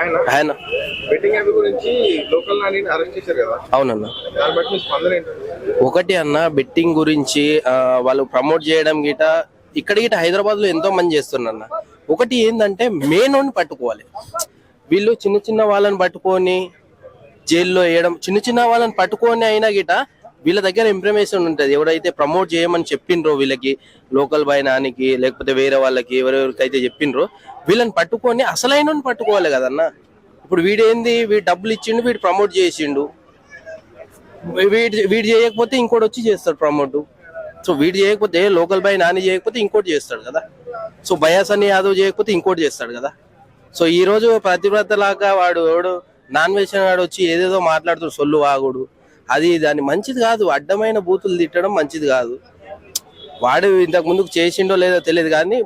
ఆయన? Betting app గురించి local Nani arrest చేశారు కదా. అవునన్న. దాన్ని బట్టి స్పందన ఒకటి అన్న బెట్టింగ్ గురించి వాళ్ళు ప్రమోట్ చేయడం గిట ఇక్కడ గిట హైదరాబాద్లో ఎంతో మంది చేస్తున్నారు ఒకటి ఏంటంటే మెయిన్ పట్టుకోవాలి. వీళ్ళు చిన్న చిన్న వాళ్ళని పట్టుకొని జైల్లో వేయడం చిన్న చిన్న వాళ్ళని పట్టుకొని అయినా గిట వీళ్ళ దగ్గర ఇంప్రమేషన్ ఉంటుంది. ఎవరైతే ప్రమోట్ చేయమని చెప్పిండ్రో వీళ్ళకి లోకల్ బాయ్ నానికి లేకపోతే వేరే వాళ్ళకి ఎవరెవరికైతే చెప్పిండ్రో వీళ్ళని పట్టుకొని అసలైన పట్టుకోవాలి కదన్న. ఇప్పుడు వీడేంది వీడు డబ్బులు ఇచ్చిండు వీడు ప్రమోట్ చేసిండు. వీడు వీడు చేయకపోతే ఇంకోటి వచ్చి చేస్తాడు ప్రమోట్ సో వీడు చేయకపోతే లోకల్ బాయ్ నాని చేయకపోతే ఇంకోటి చేస్తాడు కదా. సో బయాస్ అని యాదవ్ చేయకపోతే ఇంకోటి చేస్తాడు కదా. సో ఈ రోజు ప్రతివ్రత లాగా వాడు ఎవడు? నాన్ వెజ్ వాడు వచ్చి ఏదేదో మాట్లాడుతూ సొల్లు వాగుడు. అది దాని మంచిది కాదు. అడ్డమైన బూతులు తిట్టడం మంచిది కాదు. వాడు ఇంతకు ముందుకు చేసిండో లేదో తెలియదు కానీ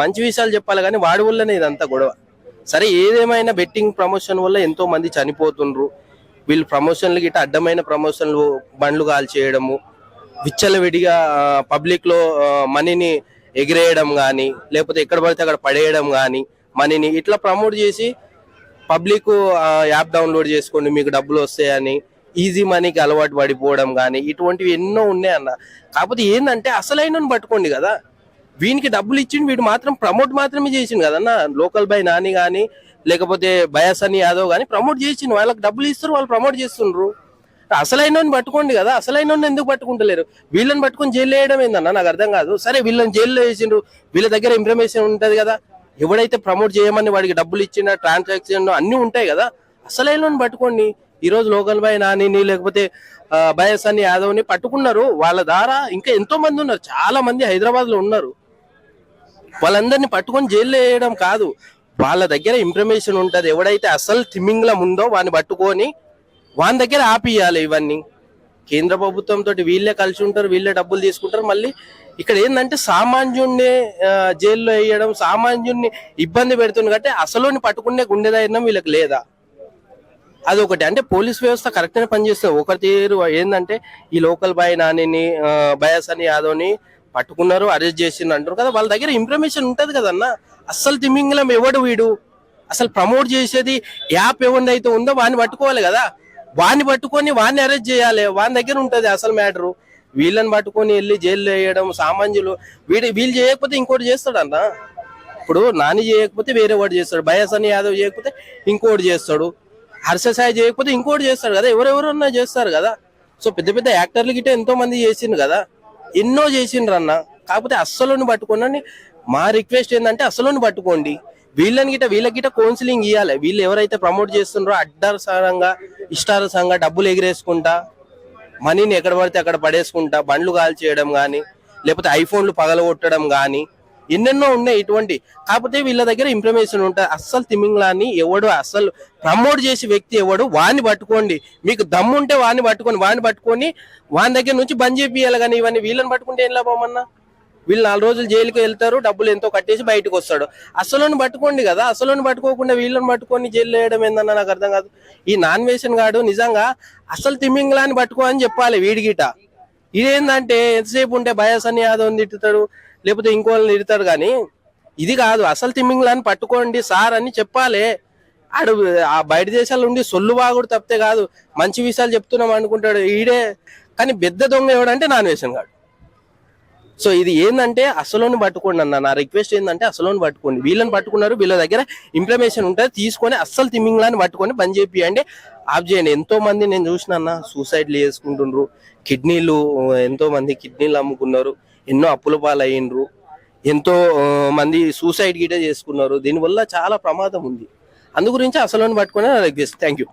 మంచి విషయాలు చెప్పాలి కానీ వాడి వల్లనే ఇదంతా గొడవ. సరే ఏదేమైనా బెట్టింగ్ ప్రమోషన్ వల్ల ఎంతో మంది చనిపోతుండ్రు. వీళ్ళు ప్రమోషన్లు గిట్ట అడ్డమైన ప్రమోషన్లు బండ్లు కాల్ చేయడము విచ్చలవిడిగా పబ్లిక్లో మనీని ఎగిరేయడం కానీ లేకపోతే ఎక్కడ పడితే అక్కడ పడేయడం కానీ మనీని ఇట్లా ప్రమోట్ చేసి పబ్లిక్ యాప్ డౌన్లోడ్ చేసుకోండి మీకు డబ్బులు వస్తాయని ఈజీ మనీకి అలవాటు పడిపోవడం కానీ ఇటువంటివి ఎన్నో ఉన్నాయి అన్న. కాకపోతే ఏంటంటే అసలైన పట్టుకోండి కదా. వీనికి డబ్బులు ఇచ్చిండు వీడు మాత్రం ప్రమోట్ మాత్రమే చేసిండు కదన్న లోకల్ బై నాని కానీ లేకపోతే బయాస్ అని యాదవ్ కానీ ప్రమోట్ చేసిండు. వాళ్ళకి డబ్బులు ఇస్తారు వాళ్ళు ప్రమోట్ చేస్తుండ్రు. అసలైన పట్టుకోండి కదా. అసలైన ఎందుకు పట్టుకుంటలేరు? వీళ్ళని పట్టుకొని జైలు వేయడం ఏందన్న? నాకు అర్థం కాదు. సరే వీళ్ళని జైల్లో వేసిండ్రు. వీళ్ళ దగ్గర ఇన్ఫర్మేషన్ ఉంటుంది కదా. ఎవడైతే ప్రమోట్ చేయమని వాడికి డబ్బులు ఇచ్చిన ట్రాన్సాక్షన్ అన్నీ ఉంటాయి కదా. అసలైన పట్టుకోండి. ఈ రోజు లోకల్ బాయ్ నానిని లేకపోతే ఆ, బయస్ అని యాదవ్ని పట్టుకున్నారు. వాళ్ళ ద్వారా ఇంకా ఎంతో మంది ఉన్నారు. చాలా మంది హైదరాబాద్లో ఉన్నారు. వాళ్ళందరినీ పట్టుకొని జైల్లో వేయడం కాదు. వాళ్ళ దగ్గర ఇన్ఫర్మేషన్ ఉంటది. ఎవడైతే అసలు తిమింగ్లం ఉందో వాడిని పట్టుకొని వాని దగ్గర ఆపియాలి ఇవన్నీ. కేంద్ర ప్రభుత్వం తోటి వీళ్ళే కలిసి ఉంటారు వీళ్ళే డబ్బులు తీసుకుంటారు. మళ్ళీ ఇక్కడ ఏంటంటే సామాన్యుడిని జైల్లో వేయడం సామాన్యుడిని ఇబ్బంది పెడుతుంది. కాబట్టి అసలుని పట్టుకునే గుండె ధైర్యం వీళ్ళకి లేదా. అదొకటి. అంటే పోలీస్ వ్యవస్థ కరెక్ట్గా పనిచేస్తుంది. ఒక తీరు ఏంటంటే ఈ లోకల్ బాయ్ నానిని బయాస్ అని యాదవ్ని పట్టుకున్నారు అరెస్ట్ చేసిండ్రు అంటారు కదా. వాళ్ళ దగ్గర ఇన్ఫర్మేషన్ ఉంటది కదన్న. అస్సలు తిమింగలం ఎవడు వీడు? అసలు ప్రమోట్ చేసేది యాప్ ఎవరిదైతే ఉందో వాడిని పట్టుకోవాలి కదా. వాడిని పట్టుకొని వాడిని అరెస్ట్ చేయాలి. వాని దగ్గర ఉంటది అసలు మ్యాటరు. వీళ్ళని పట్టుకొని వెళ్ళి జైల్లో వేయడం సామాన్యులు వీడి వీళ్ళు చేయకపోతే ఇంకోటి చేస్తాడన్న. ఇప్పుడు నాని చేయకపోతే వేరే వాడు చేస్తాడు. బయాస్ అని యాదవ్ చేయకపోతే ఇంకోటి చేస్తాడు. హర్ష సాయి చేయకపోతే ఇంకోటి చేస్తాడు కదా ఎవరెవరన్నా చేస్తారు కదా. సో పెద్ద పెద్ద యాక్టర్లు గిట్ట ఎంతో మంది చేసిండ్రు కదా. ఎన్నో చేసిండ్రు అన్న. కాకపోతే అస్సలుని పట్టుకోండి మా రిక్వెస్ట్ ఏంటంటే అస్సలుని పట్టుకోండి. వీళ్ళని గిట్ట వీళ్ళకి గిట్ట కౌన్సిలింగ్ ఇవ్వాలి వీళ్ళు ఎవరైతే ప్రమోట్ చేస్తున్నారో అడ్డారసంగా ఇష్టారసంగా డబ్బులు ఎగిరేసుకుంటా మనీని ఎక్కడ పడితే అక్కడ పడేసుకుంటా బండ్లు కాల్చేయడం కానీ లేకపోతే ఐఫోన్లు పగలగొట్టడం కానీ ఎన్నెన్నో ఉన్నాయి ఇటువంటి. కాకపోతే వీళ్ళ దగ్గర ఇన్ఫర్మేషన్ ఉంటుంది అస్సలు తిమింగ్లాన్ని ఎవడు అస్సలు ప్రమోట్ చేసే వ్యక్తి ఎవడు? వాడిని పట్టుకోండి. మీకు దమ్ము ఉంటే వాడిని పట్టుకొని వాడిని పట్టుకొని వాని దగ్గర నుంచి బంద్ చేపియాలి కానీ ఇవన్నీ వీళ్ళని పట్టుకుంటే ఏం లాభమన్నా వీళ్ళు నాలుగు రోజులు జైలుకి వెళ్తారు డబ్బులు ఎంతో కట్టేసి బయటకు వస్తాడు. అసలుని పట్టుకోండి కదా. అసలుని పట్టుకోకుండా వీళ్ళని పట్టుకొని జైలు వేయడం ఏందన్న నాకు అర్థం కాదు. ఈ నాన్ వేషన్ గాడు నిజంగా అసలు తిమింగ్లాన్ని పట్టుకో అని చెప్పాలి వీడిగిట. ఇదేంటంటే ఎంతసేపు ఉంటే బయాస్ అని యాదవ్ తిట్టుతాడు. లేకపోతే ఇంకోళ్ళని తిడతాడు కానీ ఇది కాదు. అసలు తిమ్మింగ్లాని పట్టుకోండి సార్ అని చెప్పాలి. ఆడు ఆ బయట దేశాల నుండి సొల్లు బాగుడు తప్పితే కాదు. మంచి విషయాలు చెప్తున్నాం అనుకుంటాడు ఈడే. కానీ పెద్ద దొంగ ఎవడంటే నాన్ వేషన్ కాడు సో ఇది ఏంటంటే అసలుని పట్టుకోండి అన్న. నా రిక్వెస్ట్ ఏంటంటే అసలుని పట్టుకోండి. వీళ్ళని పట్టుకున్నారు వీళ్ళ దగ్గర ఇన్ఫర్మేషన్ ఉంటుంది. తీసుకొని అస్సలు తిమ్మింగ్లాని పట్టుకొని పని చేపియండి. ఆఫ్ చేయండి. ఎంతో మంది నేను చూసిన అన్న సూసైడ్లు చేసుకుంటుండ్రు. కిడ్నీలు ఎంతో మంది కిడ్నీలు అమ్ముకున్నారు. ఎన్నో అప్పుల పాలయ్యిండ్రు. ఎంతో మంది సూసైడ్ గిటే చేసుకున్నారు. దీనివల్ల చాలా ప్రమాదం ఉంది. అందు గురించి అసలు పట్టుకునే థ్యాంక్ యూ